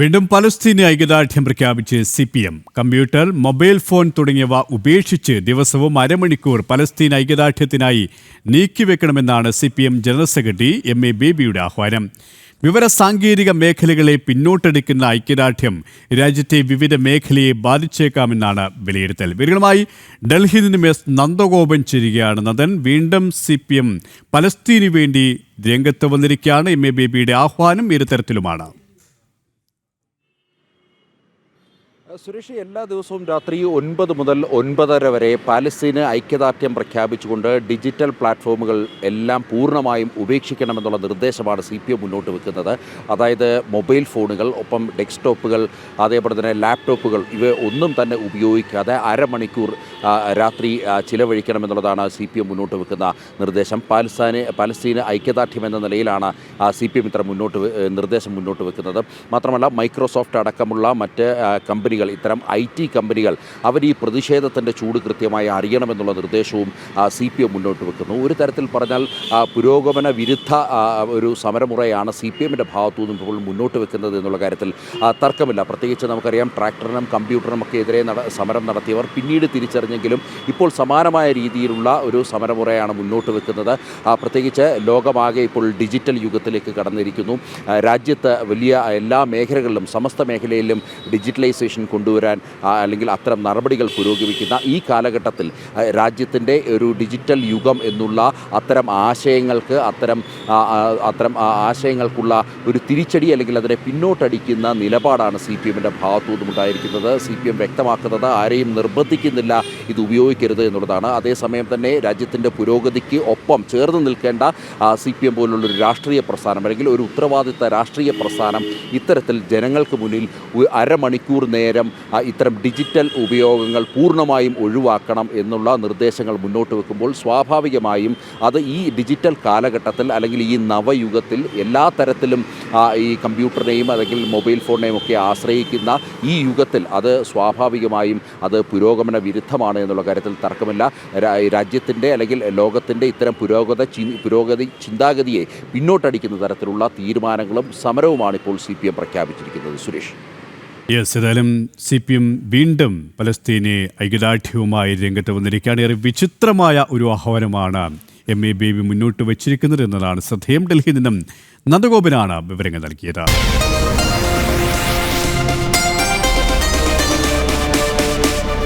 വീണ്ടും പലസ്തീനി ഐക്യദാർഢ്യം പ്രഖ്യാപിച്ച് C P M computer mobile phone തുടങ്ങിയവ ഉപേക്ഷിച്ച് ദിവസവും അരമണിക്കൂർ പലസ്തീൻ ഐക്യദാർഢ്യത്തിനായി നീക്കിവെക്കണമെന്നാണ് C P M general secretary M A ബേബിയുടെ ആഹ്വാനം. വിവര സാങ്കേതിക മേഖലകളെ പിന്നോട്ടടിക്കുന്ന ഐക്യദാർഢ്യം രാജ്യത്തെ വിവിധ മേഖലയെ ബാധിച്ചേക്കാമെന്നാണ് വിലയിരുത്തൽ. വിവരങ്ങളുമായി ഡൽഹിയിൽ നിന്നും എസ് നന്ദഗോപൻ ചേരുകയാണ്. നന്ദൻ വീണ്ടും സി പി എം പലസ്തീനു വേണ്ടി രംഗത്ത് വന്നിരിക്കുകയാണ്. എം എ ബേബിയുടെ ആഹ്വാനം ഇരുതരത്തിലുമാണ്. സുരേഷ് എല്ലാ ദിവസവും രാത്രി ഒൻപത് മുതൽ ഒൻപതര വരെ പാലസ്തീന് ഐക്യദാർഢ്യം പ്രഖ്യാപിച്ചുകൊണ്ട് ഡിജിറ്റൽ പ്ലാറ്റ്ഫോമുകൾ എല്ലാം പൂർണമായും ഉപേക്ഷിക്കണമെന്നുള്ള നിർദ്ദേശമാണ് സി പി എം മുന്നോട്ട് വെക്കുന്നത്. അതായത് മൊബൈൽ ഫോണുകൾ ഒപ്പം ഡെസ്ക്ടോപ്പുകൾ അതേപോലെ തന്നെ ലാപ്ടോപ്പുകൾ ഇവ ഒന്നും തന്നെ ഉപയോഗിക്കാതെ അരമണിക്കൂർ രാത്രി ചിലവഴിക്കണമെന്നുള്ളതാണ് സി പി എം മുന്നോട്ട് വെക്കുന്ന നിർദ്ദേശം. പാലസ്തീന് പാലസ്തീന് ഐക്യദാർഢ്യം എന്ന നിലയിലാണ് സി പി എം ഇത്ര മുന്നോട്ട് നിർദ്ദേശം മുന്നോട്ട് വെക്കുന്നത്. മാത്രമല്ല മൈക്രോസോഫ്റ്റ് അടക്കമുള്ള മറ്റ് ആ, കമ്പനികൾ ഇത്തരം ഐ ടി കമ്പനികൾ അവർ ഈ പ്രതിഷേധത്തിന്റെ ചൂട് കൃത്യമായി അറിയണമെന്നുള്ള നിർദ്ദേശവും സി പി എം മുന്നോട്ട് വെക്കുന്നു. ഒരു തരത്തിൽ പറഞ്ഞാൽ പുരോഗമന വിരുദ്ധ ഒരു സമരമുറയാണ് സി പി എമ്മിന്റെ ഭാഗത്തു നിന്നും ഇപ്പോൾ മുന്നോട്ട് വെക്കുന്നത് എന്നുള്ള കാര്യത്തിൽ തർക്കമില്ല. പ്രത്യേകിച്ച് നമുക്കറിയാം ട്രാക്ടറിനും കമ്പ്യൂട്ടറിനും ഒക്കെ എതിരെ സമരം നടത്തിയവർ പിന്നീട് തിരിച്ചറിഞ്ഞെങ്കിലും ഇപ്പോൾ സമാനമായ രീതിയിലുള്ള ഒരു സമരമുറയാണ് മുന്നോട്ട് വെക്കുന്നത്. പ്രത്യേകിച്ച് ലോകമാകെ ഇപ്പോൾ ഡിജിറ്റൽ യുഗത്തിലേക്ക് കടന്നിരിക്കുന്നു. രാജ്യത്ത് വലിയ എല്ലാ മേഖലകളിലും സമസ്ത മേഖലയിലും ഡിജിറ്റലൈസേഷൻ കൊണ്ടുവരാൻ അല്ലെങ്കിൽ അത്തരം നടപടികൾ പുരോഗമിക്കുന്ന ഈ കാലഘട്ടത്തിൽ രാജ്യത്തിന്റെ ഒരു ഡിജിറ്റൽ യുഗം എന്നുള്ള അത്തരം ആശയങ്ങൾക്ക് അത്തരം അത്തരം ആശയങ്ങൾക്കുള്ള ഒരു തിരിച്ചടി അല്ലെങ്കിൽ അതിനെ പിന്നോട്ടടിക്കുന്ന നിലപാടാണ് സി പി എമ്മിന്റെ ഭാഗത്തു നിന്നും ഉണ്ടായിരിക്കുന്നത് സി പി എം വ്യക്തമാക്കുന്നത് ആരെയും നിർബന്ധിക്കുന്നില്ല ഇത് ഉപയോഗിക്കരുത് എന്നുള്ളതാണ്. അതേസമയം തന്നെ രാജ്യത്തിന്റെ പുരോഗതിക്ക് ഒപ്പം ചേർന്ന് നിൽക്കേണ്ട സി പി എം പോലുള്ളൊരു രാഷ്ട്രീയ പ്രസ്ഥാനം അല്ലെങ്കിൽ ഒരു ഉത്തരവാദിത്ത രാഷ്ട്രീയ പ്രസ്ഥാനം ഇത്തരത്തിൽ ജനങ്ങൾക്ക് മുന്നിൽ അരമണിക്കൂർ നേരം ആ, ഇത്തരം ഡിജിറ്റൽ ഉപയോഗങ്ങൾ പൂർണമായും ഒഴിവാക്കണം എന്നുള്ള നിർദ്ദേശങ്ങൾ മുന്നോട്ട് വെക്കുമ്പോൾ സ്വാഭാവികമായും അത് ഈ ഡിജിറ്റൽ കാലഘട്ടത്തിൽ അല്ലെങ്കിൽ ഈ നവയുഗത്തിൽ എല്ലാ തരത്തിലും ഈ കമ്പ്യൂട്ടറിനെയും അല്ലെങ്കിൽ മൊബൈൽ ഫോണിനെയും ഒക്കെ ആശ്രയിക്കുന്ന ഈ യുഗത്തിൽ അത് സ്വാഭാവികമായും അത് പുരോഗമന വിരുദ്ധമാണ് എന്നുള്ള കാര്യത്തിൽ തർക്കമില്ല. രാജ്യത്തിന്റെ അല്ലെങ്കിൽ ലോകത്തിന്റെ ഇത്തരം പുരോഗത പുരോഗതി ചിന്താഗതിയെ പിന്നോട്ടടിക്കുന്ന തരത്തിലുള്ള തീരുമാനങ്ങളും സമരവുമാണ് ഇപ്പോൾ സി പി എം പ്രഖ്യാപിച്ചിരിക്കുന്നത്. സുരേഷ്. യെസ് ഏതായാലും സി പി എം വീണ്ടും പലസ്തീനെ ഐക്യദാർഢ്യവുമായി രംഗത്ത് വന്നിരിക്കുകയാണ്. ഏറെ വിചിത്രമായ ഒരു ആഹ്വാനമാണ് എം എ ബേബി മുന്നോട്ട് വച്ചിരിക്കുന്നത് എന്നതാണ്. ശ്രദ്ധേയം ഡൽഹിയിൽ നിന്നും നന്ദഗോപനാണ് വിവരങ്ങൾ നൽകിയത്.